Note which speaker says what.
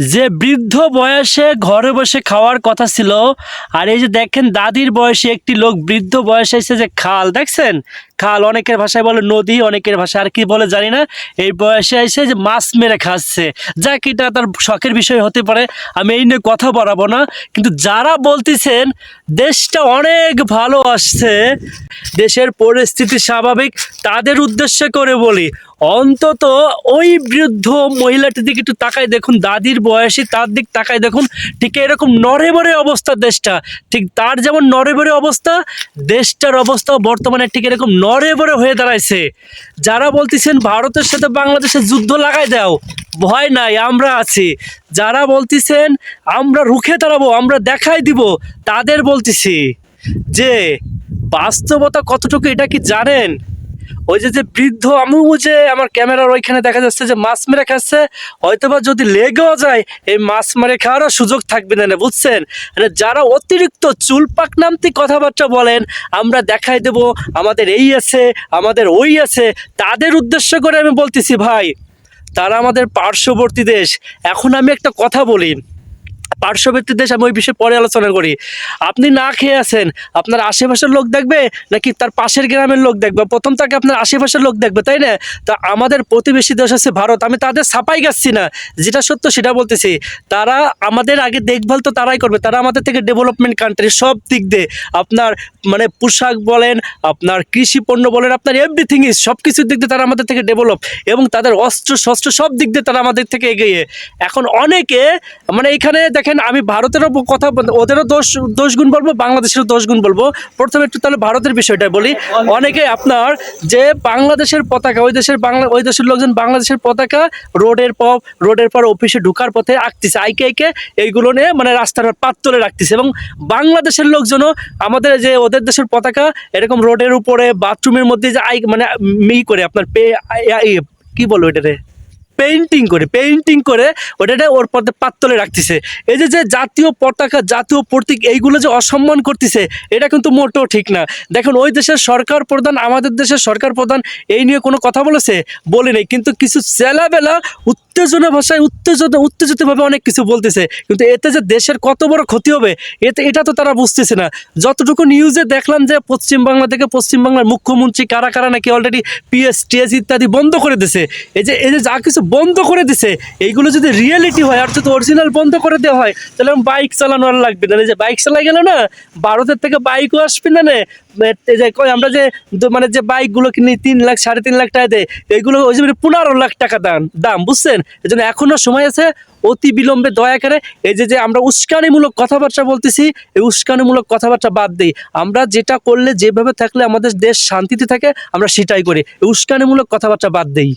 Speaker 1: যে বৃদ্ধ বয়সে ঘরে বসে খাওয়ার কথা ছিল, আর এই যে দেখেন দাদির বয়সে একটি লোক বৃদ্ধ বয়সে এসে যে খাল, দেখছেন? খাল, অনেকের ভাষায় বলে নদী, অনেকের ভাষায় আর কি বলে জানি না। এই বয়সে এসে যে মাছ মেরে খাচ্ছে যাক এটা তার শখের বিষয় হতে পারে, আমি এই নিয়ে কথা বলাবো না। কিন্তু যারা বলতেছেন, দেশটা অনেক ভালো আসছে, দেশের পরিস্থিতি স্বাভাবিক, তাদের উদ্দেশ্য করে বলি, অন্তত ওই বৃদ্ধ মহিলাটির দিকে একটু তাকায় দেখুন, দাদির বয়সী তার দিক তাকায় দেখুন, ঠিক এরকম নড়েবড়ে অবস্থা দেশটা, ঠিক তার যেমন নড়েবড়ে অবস্থা, দেশটার অবস্থা বর্তমানে ঠিক এরকম নড়েবড়ে হয়ে দাঁড়াইছে। যারা বলতেছেন, ভারতের সাথে বাংলাদেশের যুদ্ধ লাগাই দাও, ভয় নাই, আমরা আছি। যারা বলতেছেন, আমরা রুখে দাঁড়াবো, আমরা দেখাই দিব, তাদের বলতেছি যে, বাস্তবতা কতটুকু, এটা কি জানেন? ওই যে যে বৃদ্ধ আমু যে আমার ক্যামেরার ওইখানে দেখা যাচ্ছে যে মাছ মেরে খাচ্ছে, হয়তোবা যদি লেগেও যায়, এই মাছ মেরে খাওয়ারও সুযোগ থাকবে না বুঝছেন? মানে যারা অতিরিক্ত চুল পাক নামতি কথাবার্তা বলেন, আমরা দেখাই দেব আমাদের এই আছে, আমাদের ওই আছে। তাদের উদ্দেশ্য করে আমি বলতেছি, ভাই, তারা আমাদের পার্শ্ববর্তী দেশ। এখন আমি একটা কথা বলি। পার্শ্ববর্তী দেশ আমি ওই বিষয়ে পরে আলোচনা করি। আপনি না খেয়ে আছেন, আপনার আশেপাশের লোক দেখবে নাকি তার পাশের গ্রামের লোক দেখবে? প্রথম তাকে আপনার আশেপাশের লোক দেখবে, তাই না? তা আমাদের প্রতিবেশী দেশ আছে ভারত, আমি তাদের ছাপাই গাচ্ছি না। যেটা সত্য সেটা বলতেছি। তারা আমাদের আগে দেখভাল তো তারাই করবে, তারা আমাদের থেকে ডেভেলপমেন্ট কান্ট্রি সব দিক দিয়ে আপনার মানে পোশাক বলেন, আপনার কৃষি পণ্য বলেন, আপনার এভরিথিং ইজ সব কিছুর দিক দিয়ে তারা আমাদের থেকে ডেভেলপ এবং তাদের অস্ত্র শস্ত্র সব দিক দিয়ে তারা আমাদের থেকে এগিয়ে। এখন অনেকে মানে এখানে দেখেন আমি ভারতেরও কথা ওদেরও দোষ দোষ গুণ বলব, বাংলাদেশেরও দোষ গুণ বলব। প্রথমে একটু তাহলে ভারতের বিষয়টা বলি। অনেকে আপনার যে বাংলাদেশের পতাকা, ওই দেশের বাংলা, ওই দেশের লোকজন বাংলাদেশের পতাকা, রোডের পর রোডের পর অফিসে ঢুকার পথে আঁকতেছে, আইকে আইকে এইগুলো নিয়ে মানে রাস্তার পাত তুলে রাখতেছে এবং বাংলাদেশের লোকজনও আমাদের যে ওদের দেশের পতাকা, এরকম রোডের উপরে বাথরুমের মধ্যে যে আই মানে মি করে আপনার পে কি বলব এটারে? পেইন্টিং করে পেইন্টিং করে ওটাতে ওর পথে পাত্তলে রাখতেছে। এই যে যে জাতীয় পতাকা, জাতীয় প্রতীক এইগুলো যে অসম্মান করতেছে, এটা কিন্তু মোটেও ঠিক না। দেখুন, ওই দেশের সরকার প্রধান, আমাদের দেশের সরকার প্রধান এই নিয়ে কোনো কথা বলেছে? বলে নেই। কিন্তু কিছু চেলাবেলা উত্তেজনা ভাষায় উত্তেজিত উত্তেজিতভাবে অনেক কিছু বলতেছে। কিন্তু এতে যে দেশের কত বড় ক্ষতি হবে, এতে, এটা তো তারা বুঝতেছে না। যতটুকু নিউজে দেখলাম যে পশ্চিমবাংলা থেকে পশ্চিমবাংলার মুখ্যমন্ত্রী কারা কারা নাকি অলরেডি পিএস টিএস ইত্যাদি বন্ধ করে দিছে। এই যে এই যে যা কিছু বন্ধ করে দিছে। এইগুলো যদি রিয়েলিটি হয়, আর যদি অরিজিনাল বন্ধ করে দেওয়া হয়, তাহলে বাইক চালানো আর লাগবে না। যে বাইক চালাই গেল না ভারতের থেকে বাইকও আসবে না নে। যে আমরা যে মানে যে বাইকগুলো কিনি, তিন লাখ, সাড়ে তিন লাখ টাকা দেয় এইগুলো ওই যে পনেরো লাখ টাকা দাম দাম, বুঝছেন? এই জন্য এখনও সময় আছে, অতি বিলম্বে দয়া করে এই যে যে আমরা উস্কানিমূলক কথাবার্তা বলতেছি, এই উস্কানিমূলক কথাবার্তা বাদ দিই। আমরা যেটা করলে, যেভাবে থাকলে আমাদের দেশ শান্তিতে থাকে, আমরা সেটাই করি। এই উস্কানিমূলক কথাবার্তা বাদ দিই।